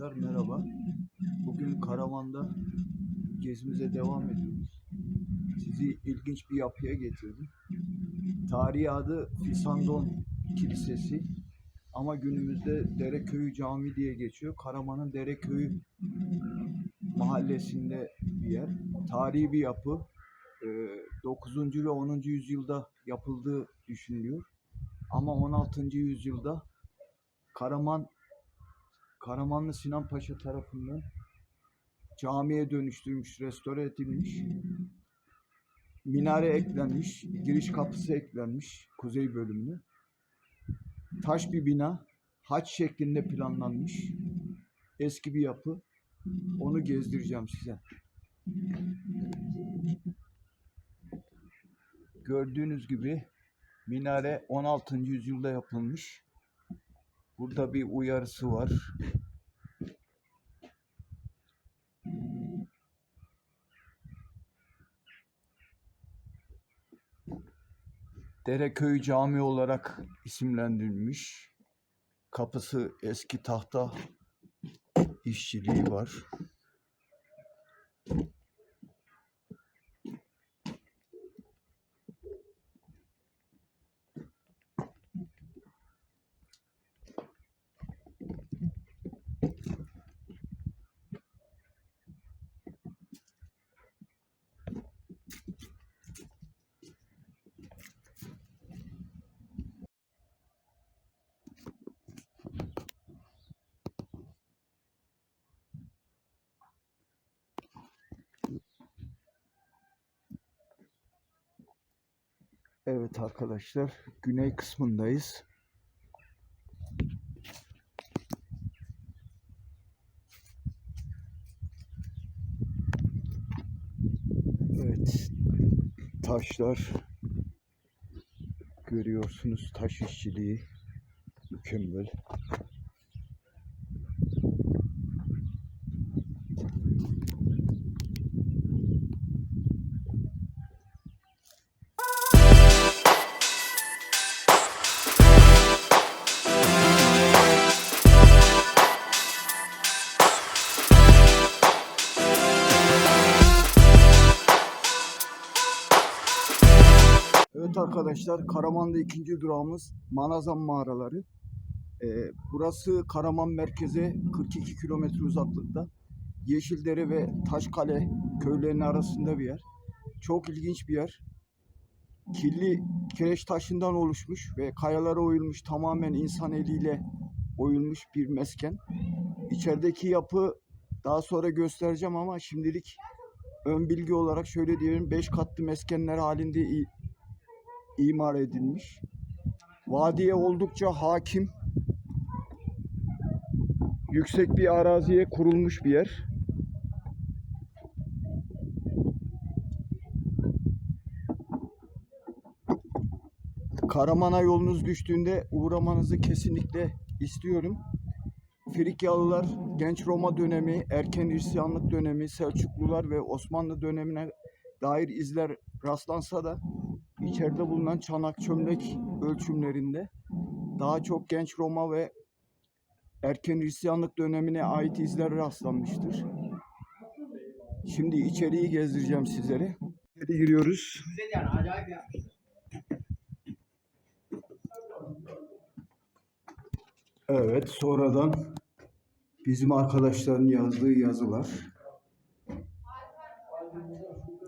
Arkadaşlar merhaba. Bugün Karaman'da gezimize devam ediyoruz. Sizi ilginç bir yapıya getirdim. Tarihi adı Fisandon Kilisesi ama günümüzde Dereköyü Camii diye geçiyor. Karaman'ın Dereköyü mahallesinde bir yer. Tarihi bir yapı. Ee, 9. ve 10. yüzyılda yapıldığı düşünülüyor. Ama 16. yüzyılda Karaman Karamanlı Sinan Paşa tarafından camiye dönüştürülmüş, restore edilmiş. Minare eklenmiş, giriş kapısı eklenmiş kuzey bölümüne. Taş bir bina, haç şeklinde planlanmış. Eski bir yapı. Onu gezdireceğim size. Gördüğünüz gibi minare 16. yüzyılda yapılmış. Burada bir uyarısı var. Dereköy Camii olarak isimlendirilmiş. Kapısı eski tahta işçiliği var. Evet arkadaşlar, güney kısmındayız. Evet, taşlar görüyorsunuz, taş işçiliği mükemmel. Evet arkadaşlar, Karaman'da ikinci durağımız Manazan Mağaraları. Ee, burası Karaman merkeze 42 kilometre uzaklıkta. Yeşildere ve Taşkale köylerinin arasında bir yer. Çok ilginç bir yer. Kirli kireç taşından oluşmuş ve kayalara oyulmuş tamamen insan eliyle oyulmuş bir mesken. İçerideki yapı daha sonra göstereceğim ama şimdilik ön bilgi olarak şöyle diyelim 5 katlı meskenler halinde imar edilmiş. Vadiye oldukça hakim. Yüksek bir araziye kurulmuş bir yer. Karaman'a yolunuz düştüğünde uğramanızı kesinlikle istiyorum. Frikyalılar, Genç Roma dönemi, Erken Hristiyanlık dönemi, Selçuklular ve Osmanlı dönemine dair izler rastlansa da içeride bulunan çanak çömlek ölçümlerinde daha çok genç Roma ve erken Hristiyanlık dönemine ait izler rastlanmıştır. Şimdi içeriği gezdireceğim sizlere. İçeri giriyoruz. Güzel yani acayip yapmışlar. Evet, sonradan bizim arkadaşların yazdığı yazılar.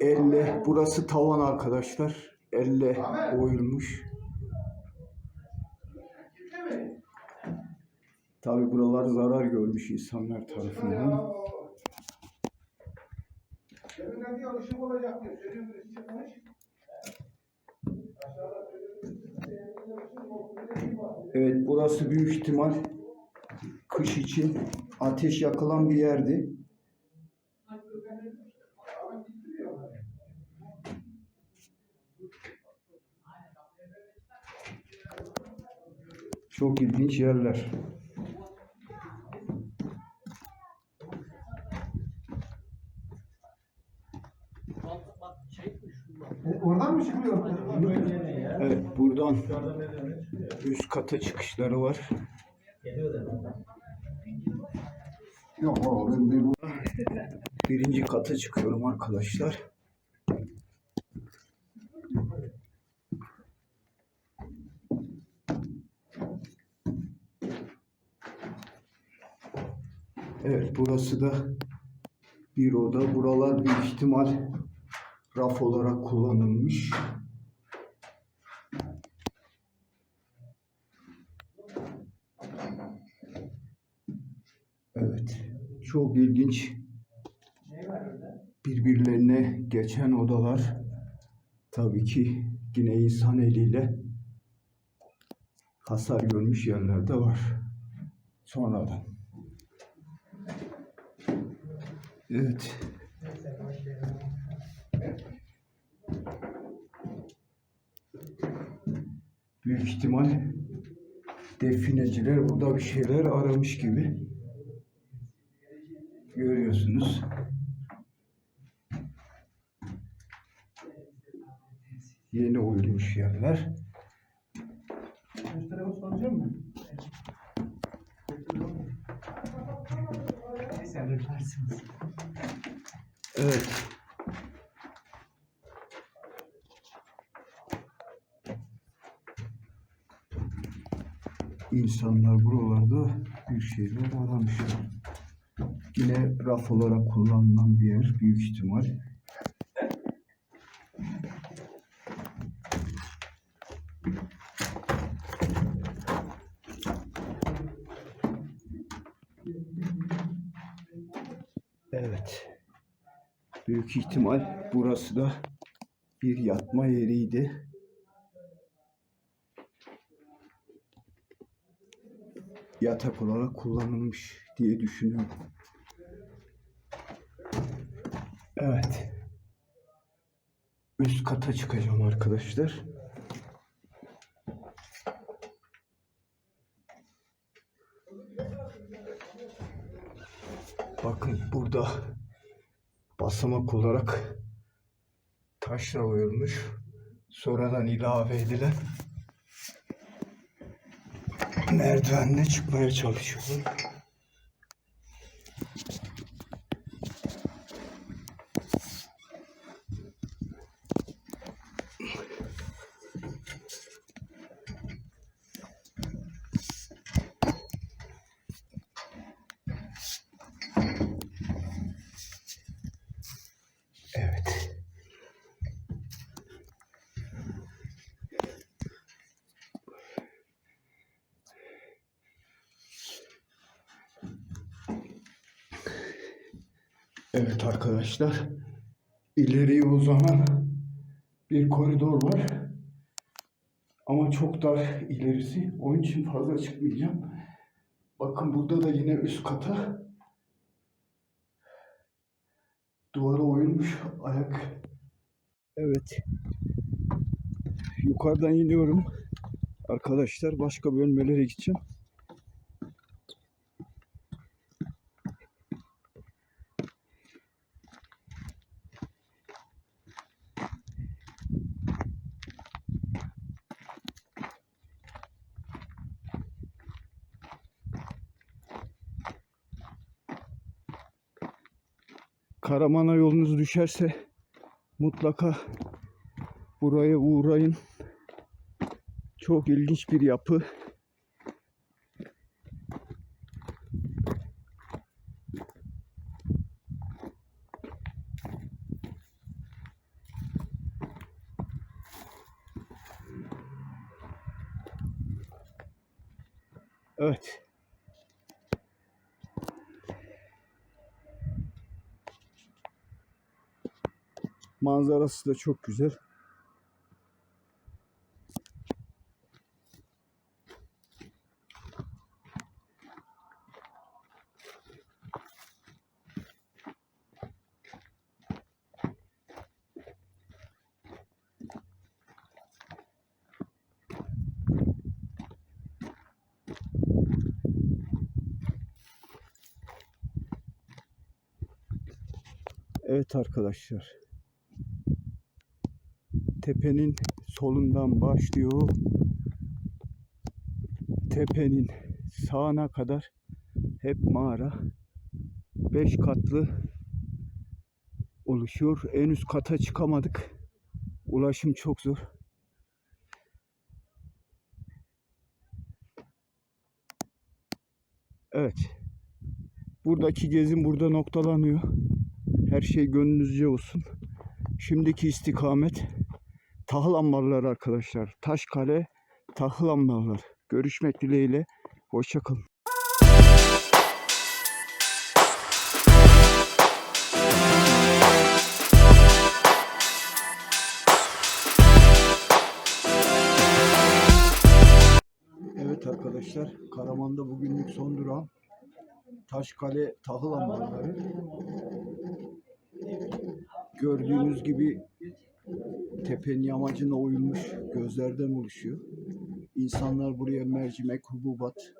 Elle, burası tavan arkadaşlar. Elle oyulmuş. Tabi buralar zarar görmüş insanlar tarafından. Evet, burası büyük ihtimal kış için ateş yakılan bir yerdi. Çok ilginç yerler. E, Oradan mı çıkıyor? Evet, buradan üst kata çıkışları var. Yok. Birinci kata çıkıyorum arkadaşlar. Evet burası da bir oda. Buralar büyük ihtimal raf olarak kullanılmış. Evet. Çok ilginç birbirlerine geçen odalar tabii ki yine insan eliyle hasar görmüş yerler de var. Sonradan. Evet. Büyük ihtimal defineciler burada bir şeyler aramış gibi. Görüyorsunuz. Yeni oyulmuş yerler. Neyse. Evet. İnsanlar buralarda bir şeyler aramışlar. Yine raf olarak kullanılan bir yer büyük ihtimal. Büyük ihtimal burası da bir yatma yeriydi. Yatak olarak kullanılmış diye düşünüyorum. Evet. Üst kata çıkacağım arkadaşlar. Bakın burada basamak olarak taşla oyulmuş. Sonradan ilave edilen merdivenle çıkmaya çalışıyorum. Evet arkadaşlar. ileriye uzanan bir koridor var. Ama çok dar ilerisi. Onun için fazla çıkmayacağım. Bakın burada da yine üst kata duvara oyulmuş ayak. Evet. Yukarıdan iniyorum. Arkadaşlar başka bölmelere gideceğim. Karaman'a yolunuz düşerse mutlaka buraya uğrayın. Çok ilginç bir yapı. Evet. Manzarası da çok güzel. Evet arkadaşlar. Tepenin solundan başlıyor. Tepenin sağına kadar hep mağara. 5 katlı oluşuyor. En üst kata çıkamadık. Ulaşım çok zor. Evet. Buradaki gezim burada noktalanıyor. Her şey gönlünüzce olsun. Şimdiki istikamet tahıl ambarları arkadaşlar. Taşkale tahıl ambarları. Görüşmek dileğiyle. Hoşçakalın. Evet arkadaşlar, Karaman'da bugünlük son durağım. Taşkale tahıl ambarları. Gördüğünüz gibi tepenin yamacına oyulmuş gözlerden oluşuyor. İnsanlar buraya mercimek, hububat,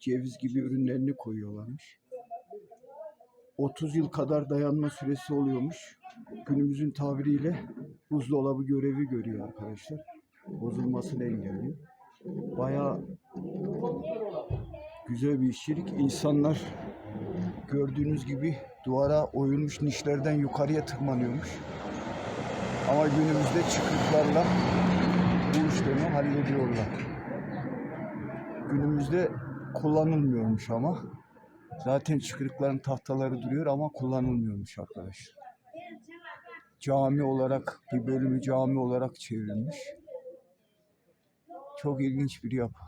ceviz gibi ürünlerini koyuyorlarmış. 30 yıl kadar dayanma süresi oluyormuş. Günümüzün tabiriyle buzdolabı görevi görüyor arkadaşlar. Bozulmasını engelliyor. Bayağı güzel bir işçilik. İnsanlar gördüğünüz gibi duvara oyulmuş nişlerden yukarıya tırmanıyormuş. Ama günümüzde çıkıklarla bu işlemi hallediyorlar. Günümüzde kullanılmıyormuş ama. Zaten çıkırıkların tahtaları duruyor ama kullanılmıyormuş arkadaşlar. Cami olarak bir bölümü cami olarak çevrilmiş. Çok ilginç bir yapı.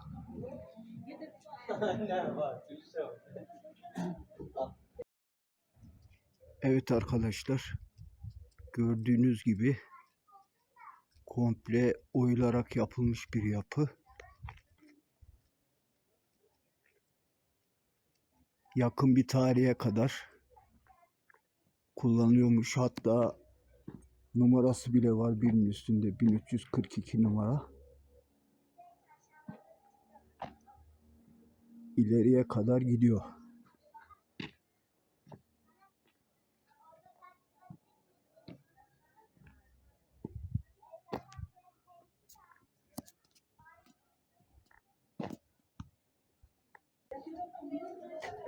Evet arkadaşlar. Gördüğünüz gibi komple oyularak yapılmış bir yapı. Yakın bir tarihe kadar kullanılıyormuş. Hatta numarası bile var birinin üstünde 1342 numara. ileriye kadar gidiyor.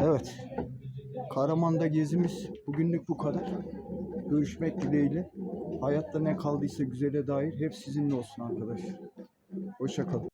Evet. Karaman'da gezimiz bugünlük bu kadar. Görüşmek dileğiyle. Hayatta ne kaldıysa güzele dair hep sizinle olsun arkadaşlar. Hoşça kalın.